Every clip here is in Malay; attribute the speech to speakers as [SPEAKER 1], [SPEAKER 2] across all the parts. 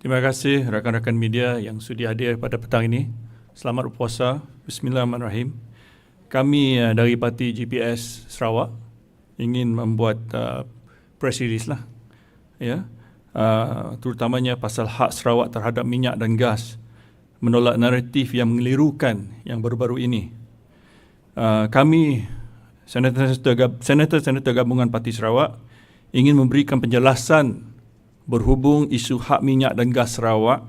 [SPEAKER 1] Terima kasih rakan-rakan media yang sudi hadir pada petang ini. Selamat berpuasa. Bismillahirrahmanirrahim. Kami uh, dari Parti GPS Sarawak ingin membuat uh, press release lah. Ya. Uh, terutamanya pasal hak Sarawak terhadap minyak dan gas menolak naratif yang mengelirukan yang baru-baru ini. Uh, kami senator-senator gabungan Parti Sarawak ingin memberikan penjelasan berhubung isu hak minyak dan gas Sarawak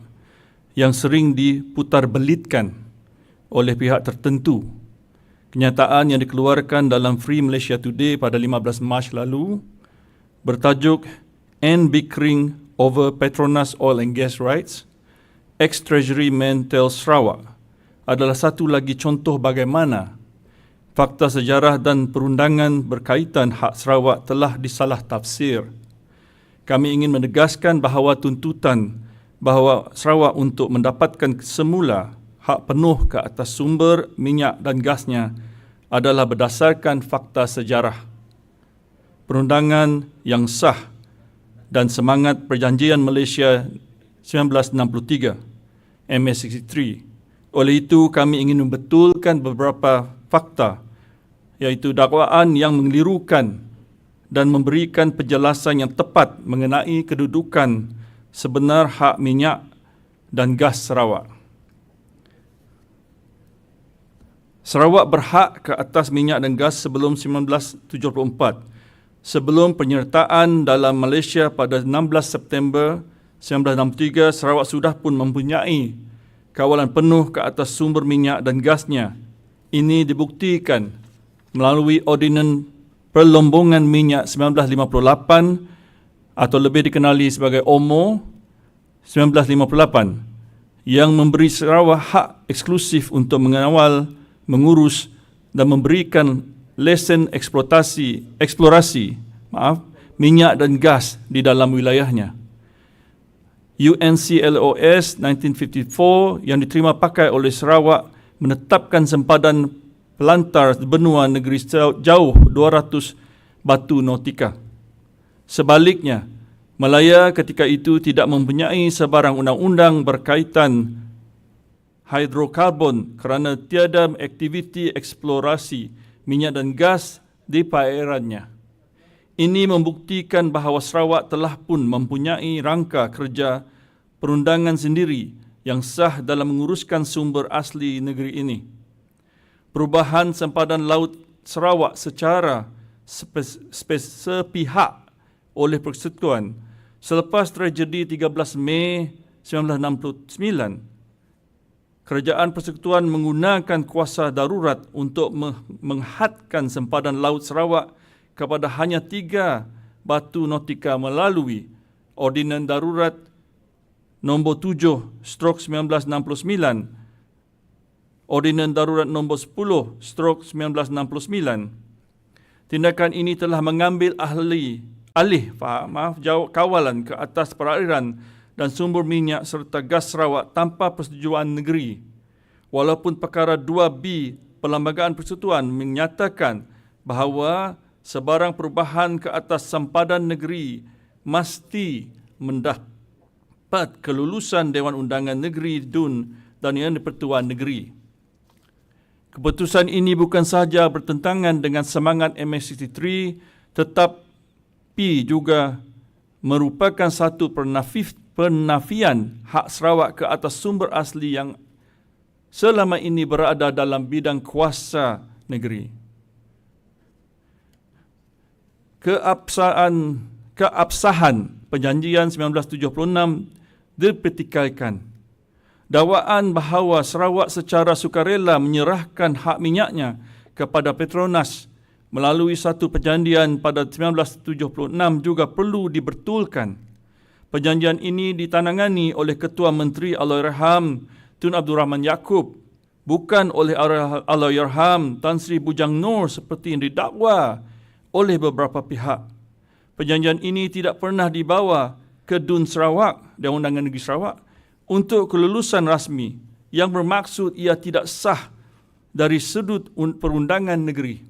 [SPEAKER 1] yang sering diputar belitkan oleh pihak tertentu. Kenyataan yang dikeluarkan dalam Free Malaysia Today pada 15 Mac lalu bertajuk End Bickering Over Petronas Oil and Gas Rights, Ex-Treasury Man Tells Sarawak adalah satu lagi contoh bagaimana fakta sejarah dan perundangan berkaitan hak Sarawak telah disalah tafsir kami ingin menegaskan bahawa tuntutan bahawa Sarawak untuk mendapatkan semula hak penuh ke atas sumber minyak dan gasnya adalah berdasarkan fakta sejarah. Perundangan yang sah dan semangat perjanjian Malaysia 1963 MS63. Oleh itu kami ingin membetulkan beberapa fakta iaitu dakwaan yang mengelirukan dan memberikan penjelasan yang tepat mengenai kedudukan sebenar hak minyak dan gas Sarawak. Sarawak berhak ke atas minyak dan gas sebelum 1974. Sebelum penyertaan dalam Malaysia pada 16 September 1963, Sarawak sudah pun mempunyai kawalan penuh ke atas sumber minyak dan gasnya. Ini dibuktikan melalui ordinan perlombongan minyak 1958 atau lebih dikenali sebagai OMO 1958 yang memberi Sarawak hak eksklusif untuk mengawal, mengurus dan memberikan lesen eksploitasi, eksplorasi maaf, minyak dan gas di dalam wilayahnya. UNCLOS 1954 yang diterima pakai oleh Sarawak menetapkan sempadan pelantar benua negeri jauh 200 batu nautika. Sebaliknya, Malaya ketika itu tidak mempunyai sebarang undang-undang berkaitan hidrokarbon kerana tiada aktiviti eksplorasi minyak dan gas di perairannya. Ini membuktikan bahawa Sarawak telah pun mempunyai rangka kerja perundangan sendiri yang sah dalam menguruskan sumber asli negeri ini perubahan sempadan laut Sarawak secara sepihak oleh persekutuan selepas tragedi 13 Mei 1969 kerajaan persekutuan menggunakan kuasa darurat untuk menghadkan sempadan laut Sarawak kepada hanya tiga batu nautika melalui ordinan darurat nombor 7 stroke 1969 Ordinan Darurat Nombor 10 Stroke 1969. Tindakan ini telah mengambil ahli alih maaf jawab kawalan ke atas perairan dan sumber minyak serta gas Sarawak tanpa persetujuan negeri. Walaupun perkara 2B Perlembagaan Persekutuan menyatakan bahawa sebarang perubahan ke atas sempadan negeri mesti mendapat kelulusan Dewan Undangan Negeri DUN dan Yang Pertuan Negeri. Keputusan ini bukan sahaja bertentangan dengan semangat MS63 tetapi juga merupakan satu penafian hak Sarawak ke atas sumber asli yang selama ini berada dalam bidang kuasa negeri. Keabsahan, keabsahan perjanjian 1976 dipertikaikan dakwaan bahawa Sarawak secara sukarela menyerahkan hak minyaknya kepada Petronas melalui satu perjanjian pada 1976 juga perlu dibetulkan. Perjanjian ini ditanangani oleh Ketua Menteri Allahyarham Tun Abdul Rahman Yaakob bukan oleh Allahyarham Tan Sri Bujang Nur seperti yang didakwa oleh beberapa pihak. Perjanjian ini tidak pernah dibawa ke Dun Sarawak dan Undangan Negeri Sarawak untuk kelulusan rasmi yang bermaksud ia tidak sah dari sudut perundangan negeri.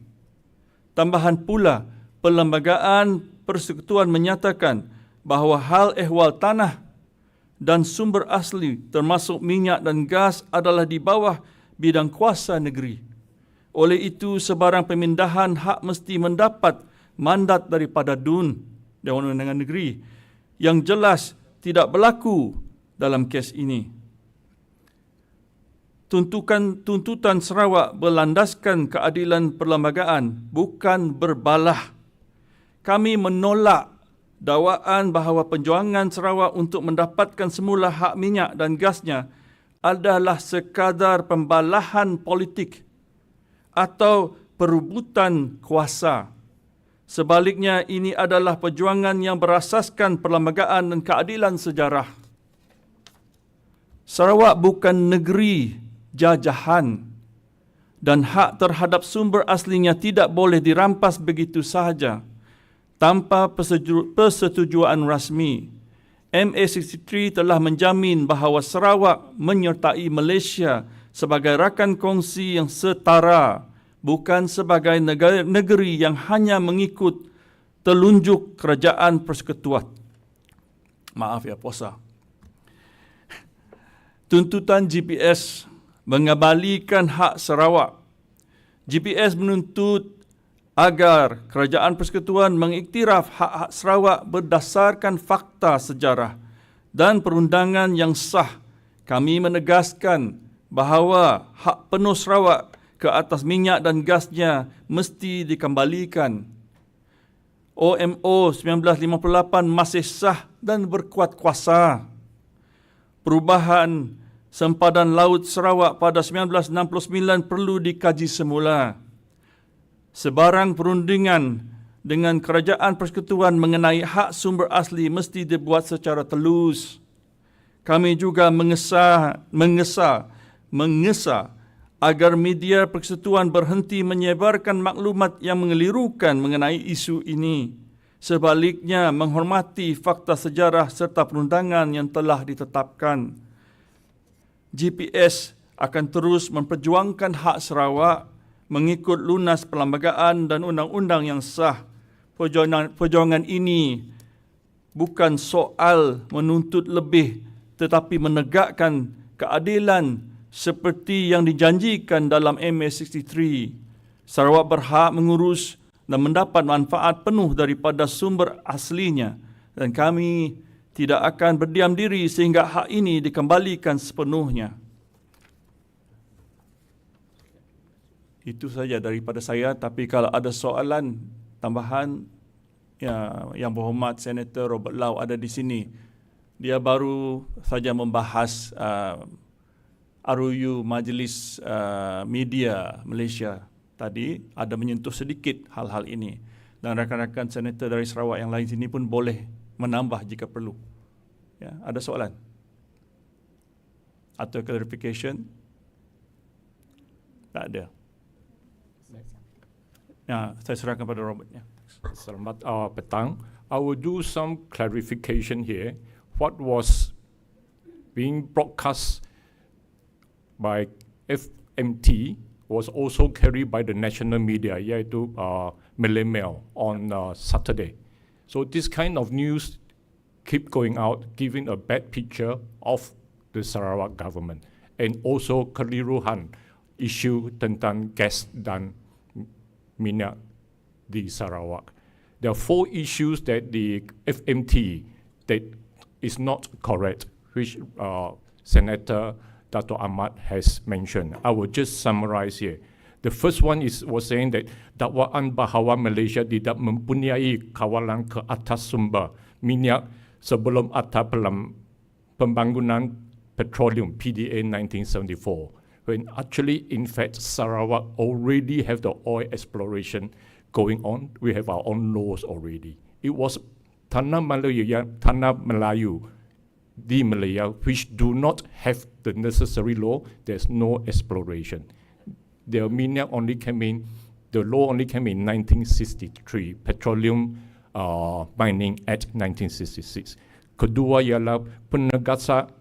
[SPEAKER 1] Tambahan pula, Perlembagaan Persekutuan menyatakan bahawa hal ehwal tanah dan sumber asli termasuk minyak dan gas adalah di bawah bidang kuasa negeri. Oleh itu sebarang pemindahan hak mesti mendapat mandat daripada DUN Dewan Undangan Negeri yang jelas tidak berlaku dalam kes ini. Tuntukan tuntutan Sarawak berlandaskan keadilan perlembagaan bukan berbalah. Kami menolak dakwaan bahawa perjuangan Sarawak untuk mendapatkan semula hak minyak dan gasnya adalah sekadar pembalahan politik atau perebutan kuasa. Sebaliknya ini adalah perjuangan yang berasaskan perlembagaan dan keadilan sejarah. Sarawak bukan negeri jajahan dan hak terhadap sumber aslinya tidak boleh dirampas begitu sahaja tanpa persetujuan rasmi. MA63 telah menjamin bahawa Sarawak menyertai Malaysia sebagai rakan kongsi yang setara bukan sebagai negeri yang hanya mengikut telunjuk kerajaan persekutuan. Maaf ya puasa. Tuntutan GPS mengembalikan hak Sarawak. GPS menuntut agar kerajaan persekutuan mengiktiraf hak-hak Sarawak berdasarkan fakta sejarah dan perundangan yang sah. Kami menegaskan bahawa hak penuh Sarawak ke atas minyak dan gasnya mesti dikembalikan. OMO 1958 masih sah dan berkuat kuasa. Perubahan sempadan Laut Sarawak pada 1969 perlu dikaji semula. Sebarang perundingan dengan kerajaan persekutuan mengenai hak sumber asli mesti dibuat secara telus. Kami juga mengesa, mengesa, mengesa agar media persekutuan berhenti menyebarkan maklumat yang mengelirukan mengenai isu ini. Sebaliknya, menghormati fakta sejarah serta perundangan yang telah ditetapkan. GPS akan terus memperjuangkan hak Sarawak mengikut lunas perlembagaan dan undang-undang yang sah. Perjuangan, perjuangan ini bukan soal menuntut lebih tetapi menegakkan keadilan seperti yang dijanjikan dalam MA63. Sarawak berhak mengurus dan mendapat manfaat penuh daripada sumber aslinya dan kami tidak akan berdiam diri sehingga hak ini dikembalikan sepenuhnya. Itu saja daripada saya tapi kalau ada soalan tambahan ya, yang berhormat Senator Robert Lau ada di sini. Dia baru saja membahas uh, RUU Majlis uh, Media Malaysia tadi ada menyentuh sedikit hal-hal ini dan rakan-rakan senator dari Sarawak yang lain sini pun boleh menambah jika perlu. Ya, ada soalan? Atau clarification? Tak ada. Ya, saya serahkan pada Robert. Ya.
[SPEAKER 2] Selamat uh, petang. I will do some clarification here. What was being broadcast by FMT was also carried by the national media, iaitu uh, Malay Mail on uh, Saturday. So this kind of news keep going out, giving a bad picture of the Sarawak government. And also keliruhan issue tentang gas dan minyak di Sarawak. There are four issues that the FMT that is not correct, which uh, Senator Dato Ahmad has mentioned. I will just summarize here. The first one is was saying that dakwaan bahawa Malaysia tidak mempunyai kawalan ke atas sumber minyak sebelum atap pembangunan petroleum PDA 1974 when actually in fact Sarawak already have the oil exploration going on. We have our own laws already. It was tanah Melayu tanah Melayu di Malaya which do not have the necessary law. There's no exploration the minyak only came in, the law only came in 1963, Petroleum uh, Mining Act 1966. Kedua ialah penegasan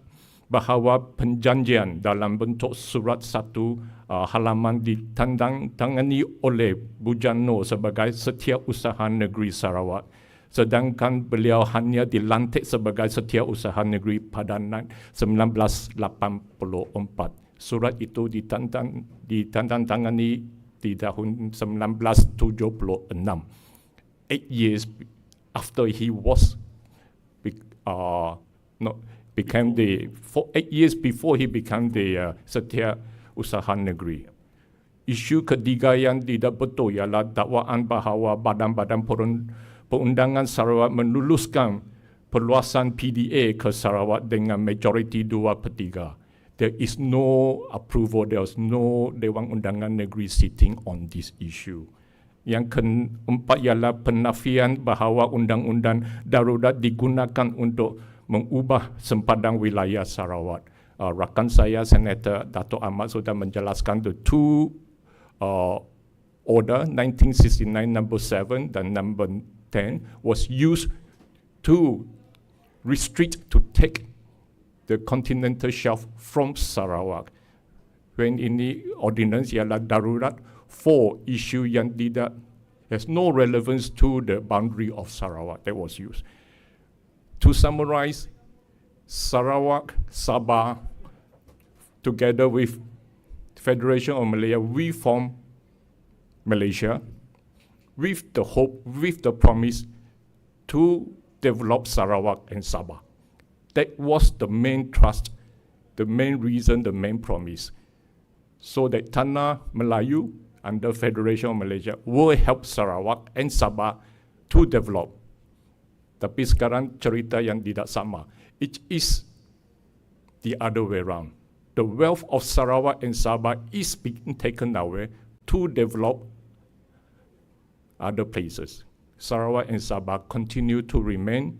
[SPEAKER 2] bahawa penjanjian dalam bentuk surat satu uh, halaman ditandang tangani oleh Bujano sebagai setiausaha negeri Sarawak sedangkan beliau hanya dilantik sebagai setiausaha negeri pada 1984. Surat itu ditantang, ditandatangani di tahun 1976. Eight years after he was uh, not, became the for eight years before he became the uh, Setia Usaha Negeri. Isu ketiga yang tidak betul ialah dakwaan bahawa badan-badan perundangan Sarawak meluluskan perluasan PDA ke Sarawak dengan majoriti dua per tiga. There is no approval, there is no Dewan Undangan Negeri sitting on this issue. Yang keempat ialah penafian bahawa undang-undang darurat digunakan untuk mengubah sempadan wilayah Sarawak. Uh, rakan saya, Senator Dato' Ahmad sudah menjelaskan the two uh, order 1969 number 7 dan number 10 was used to restrict to take the continental shelf from Sarawak. When in the ordinance ialah darurat for issue yang tidak has no relevance to the boundary of Sarawak that was used. To summarize, Sarawak, Sabah, together with Federation of Malaya, we form Malaysia with the hope, with the promise to develop Sarawak and Sabah. That was the main trust, the main reason, the main promise. So that Tanah Melayu under Federation of Malaysia will help Sarawak and Sabah to develop. Tapi sekarang cerita yang tidak sama. It is the other way around. The wealth of Sarawak and Sabah is being taken away to develop other places. Sarawak and Sabah continue to remain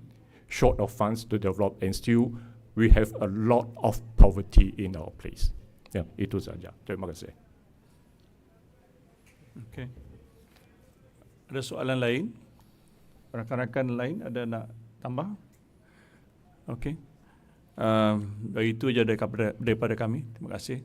[SPEAKER 2] short of funds to develop and still we have a lot of poverty in our place. Ya, itu saja. Terima kasih.
[SPEAKER 1] Okay. Ada soalan lain? Rakan-rakan lain ada nak tambah? Okey. Um, itu saja daripada, daripada kami. Terima kasih.